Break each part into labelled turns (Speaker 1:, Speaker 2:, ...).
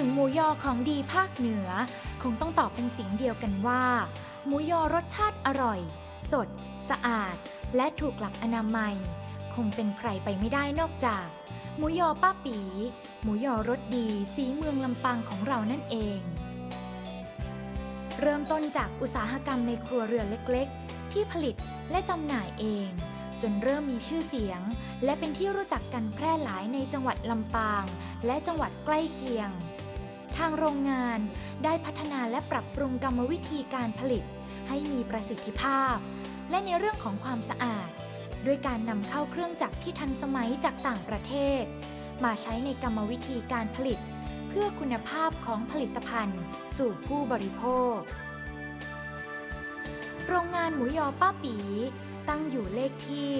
Speaker 1: ถึงหมูยอของดีภาคเหนือ คงต้องตอบเป็นเสียงเดียวกันว่า หมูยอรสชาติอร่อย สด สะอาด และถูกหลักอนามัย คงเป็นใครไปไม่ได้นอกจาก หมูยอป้าปี หมูยอรสดีสีเมืองลำปางของเรานั่นเอง เริ่มต้นจากอุตสาหกรรมในครัวเรือนเล็กๆ ที่ผลิตและจำหน่ายเอง จนเริ่มมีชื่อเสียง และเป็นที่รู้จักกันแพร่หลายในจังหวัดลำปางและจังหวัดใกล้เคียง ทางโรงงานได้พัฒนาและปรับปรุงกรรมวิธีการผลิต ให้มีประสิทธิภาพ และในเรื่องของความสะอาด ด้วยการนำเข้าเครื่องจักรที่ทันสมัยจากต่างประเทศ มาใช้ในกรรมวิธีการผลิต เพื่อคุณภาพของผลิตภัณฑ์ สู่ผู้บริโภค โรงงานหมูยอป้าปี ตั้งอยู่เลขที่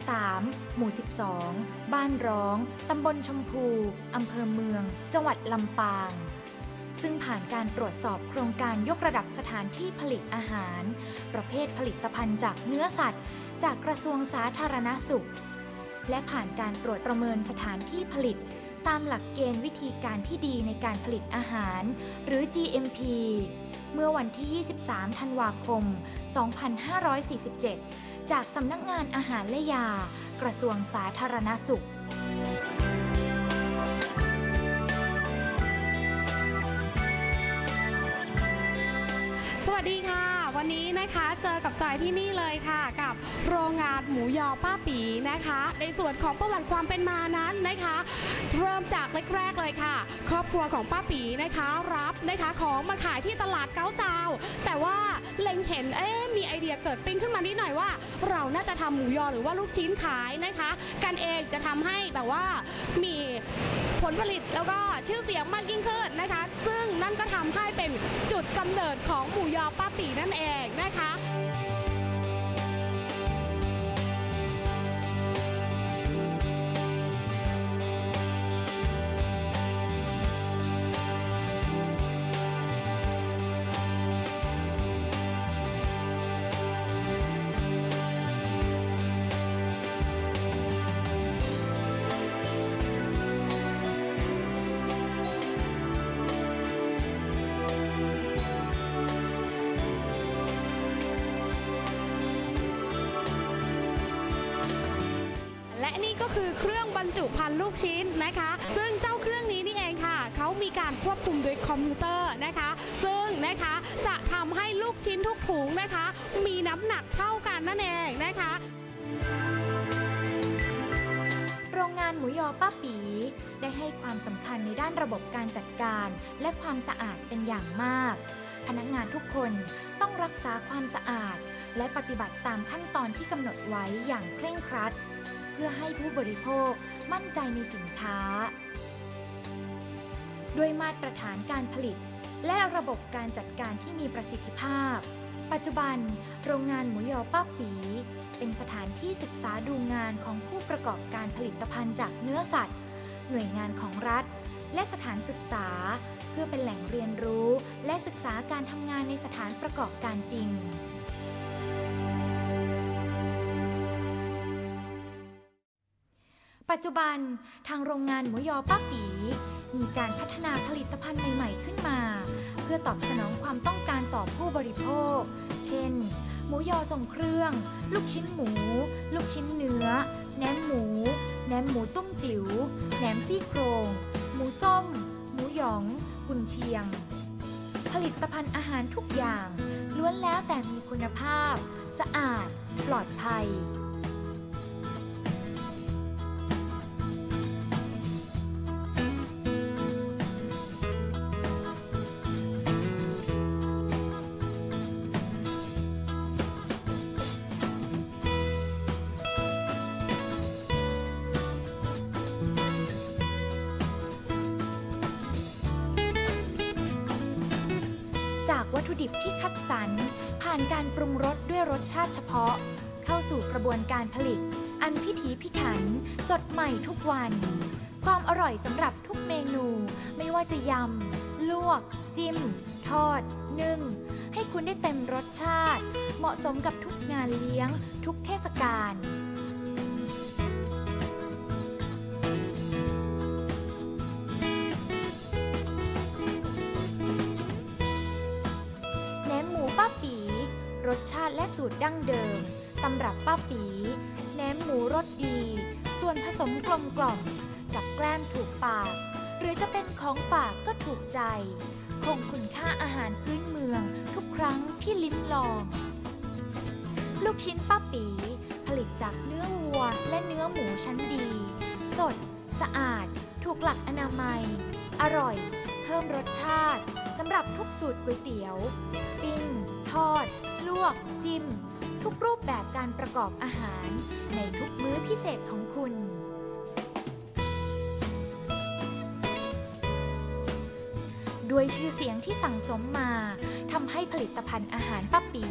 Speaker 1: 103 หมู่ 12 บ้านร้อง ตำบลชมพู อำเภอเมือง จังหวัดลำปาง ซึ่งผ่านการตรวจสอบโครงการยกระดับสถานที่ผลิตอาหาร ประเภทผลิตภัณฑ์จากเนื้อสัตว์ จากกระทรวงสาธารณสุข และผ่านการตรวจประเมินสถานที่ผลิต ตามหลักเกณฑ์วิธีการที่ดีในการผลิตอาหาร หรือ GMP เมื่อวันที่ 23 ธันวาคม 2547 จากสำนักงานอาหารและยา กระทรวงสาธารณสุข
Speaker 2: วันนี้นะคะเจอกับจอยที่นี่เลยค่ะ กับโรงงานหมูยอป้าปีนะคะ ในส่วนของประวัติความเป็นมานั้นนะคะ เริ่มจากแรกๆเลยค่ะ ครอบครัวของป้าปีนะคะรับนะคะของมาขายที่ตลาดเก้าเจ้า แต่ว่าเล็งเห็นเอ๊มีไอเดียเกิดปิ้งขึ้นมานิดหน่อยว่า เราน่าจะทำหมูยอหรือว่าลูกชิ้นขายนะคะ กันเองจะทำให้แบบว่ามี ผลผลิตแล้วก็ชื่อเสียงมากยิ่งขึ้นนะคะ ซึ่งนั่นก็ทำให้เป็นจุดกำเนิดของหมูยอป้าปีนั่นเองนะคะ และนี่ก็คือเครื่องบรรจุภัณฑ์ลูกชิ้นนะคะ ซึ่งเจ้าเครื่องนี้นี่เองค่ะ เขามีการควบคุมโดยคอมพิวเตอร์นะคะ ซึ่งนะคะจะทำให้ลูกชิ้นทุกถุงนะคะ มีน้ำหนักเท่ากันนั่นเองนะคะ
Speaker 1: โรงงานหมูยอป้าปี ได้ให้ความสำคัญในด้านระบบการจัดการ และความสะอาดเป็นอย่างมาก พนักงานทุกคนต้องรักษาความสะอาด และปฏิบัติตามขั้นตอนที่กำหนดไว้อย่างเคร่งครัด เพื่อให้ผู้บริโภคมั่นใจในสินค้า ด้วยมาตรฐานการผลิต และระบบการจัดการที่มีประสิทธิภาพ ปัจจุบัน โรงงานหมูยอป้าปี เป็นสถานที่ศึกษาดูงานของผู้ประกอบการผลิตภัณฑ์จากเนื้อสัตว์ หน่วยงานของรัฐ และสถานศึกษา เพื่อเป็นแหล่งเรียนรู้ และศึกษาการทำงานในสถานประกอบการจริง ปัจจุบันทางโรงงานหมูยอป้าปี มีการพัฒนาผลิตภัณฑ์ใหม่ ๆ ขึ้นมา เพื่อตอบสนองความต้องการต่อผู้บริโภค เช่น หมูยอทรงเครื่อง ลูกชิ้นหมู ลูกชิ้นเนื้อ แหนมหมู แหนมหมูตุ้มจิ๋ว แหนมซี่โครง หมูส้ม หมูหยอง กุนเชียง ผลิตภัณฑ์อาหารทุกอย่าง ล้วนแล้วแต่มีคุณภาพ สะอาด ปลอดภัย ดิบที่คัดสรร ผ่านการปรุงรสด้วยรสชาติเฉพาะ เข้าสู่กระบวนการผลิต อันพิถีพิถัน สดใหม่ทุกวัน ความอร่อยสำหรับทุกเมนู ไม่ว่าจะยำ ลวก จิ้ม ทอด นึ่ง ให้คุณได้เต็มรสชาติ เหมาะสมกับทุกงานเลี้ยง ทุกเทศกาล สูตรดั้งเดิม ตำรับป้าปีแหนมหมูรสดี ส่วนผสมกลมกล่อม กับแกล้มถูกปาก หรือจะเป็นของฝากก็ถูกใจ คงคุณค่าอาหารพื้นเมืองทุกครั้งที่ลิ้มลอง ลูกชิ้นป้าปีผลิตจากเนื้อวัวและเนื้อหมูชั้นดี สด สะอาด ถูกหลักอนามัย อร่อย เพิ่มรสชาติสำหรับทุกสูตรก๋วยเตี๋ยว ปิ้ง ทอด ลวก จิ้ม ทุกรูปแบบการประกอบอาหาร ในทุกมื้อพิเศษของคุณ ด้วยชื่อเสียงที่สั่งสมมาทำให้ผลิตภัณฑ์อาหารป้าปี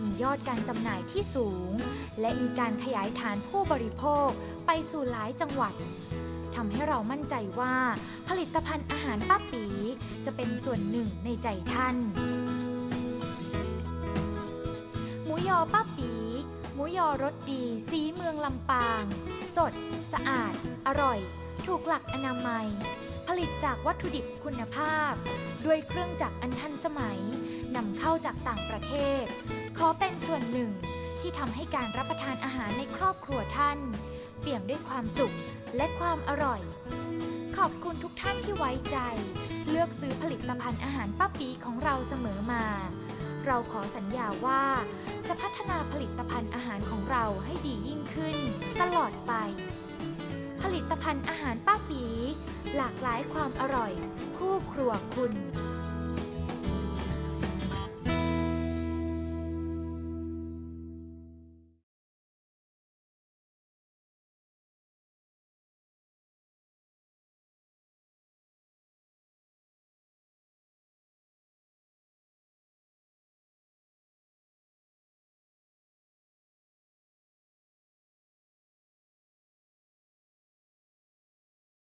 Speaker 1: มียอดการจำหน่ายที่สูง และมีการขยายฐานผู้บริโภคไปสู่หลายจังหวัดทำให้เรามั่นใจว่า ผลิตภัณฑ์อาหารป้าปีจะเป็นส่วนหนึ่งในใจท่าน รสดี สีเมืองลำปาง สด สะอาด อร่อย ถูกหลักอนามัย ผลิตจากวัตถุดิบคุณภาพ ด้วยเครื่องจักรอันทันสมัยนำเข้าจากต่างประเทศ ขอเป็นส่วนหนึ่งที่ทำให้การรับประทานอาหารในครอบครัวท่าน เปี่ยมด้วยความสุขและความอร่อย ขอบคุณทุกท่านที่ไว้ใจ เลือกซื้อผลิตภัณฑ์อาหารป้าปีของเราเสมอมา เราขอสัญญาว่า จะพัฒนาผลิตภัณฑ์อาหารของเราให้ดียิ่งขึ้น ตลอดไป ผลิตภัณฑ์อาหารป้าปี หลากหลายความอร่อย คู่ครัวคุณ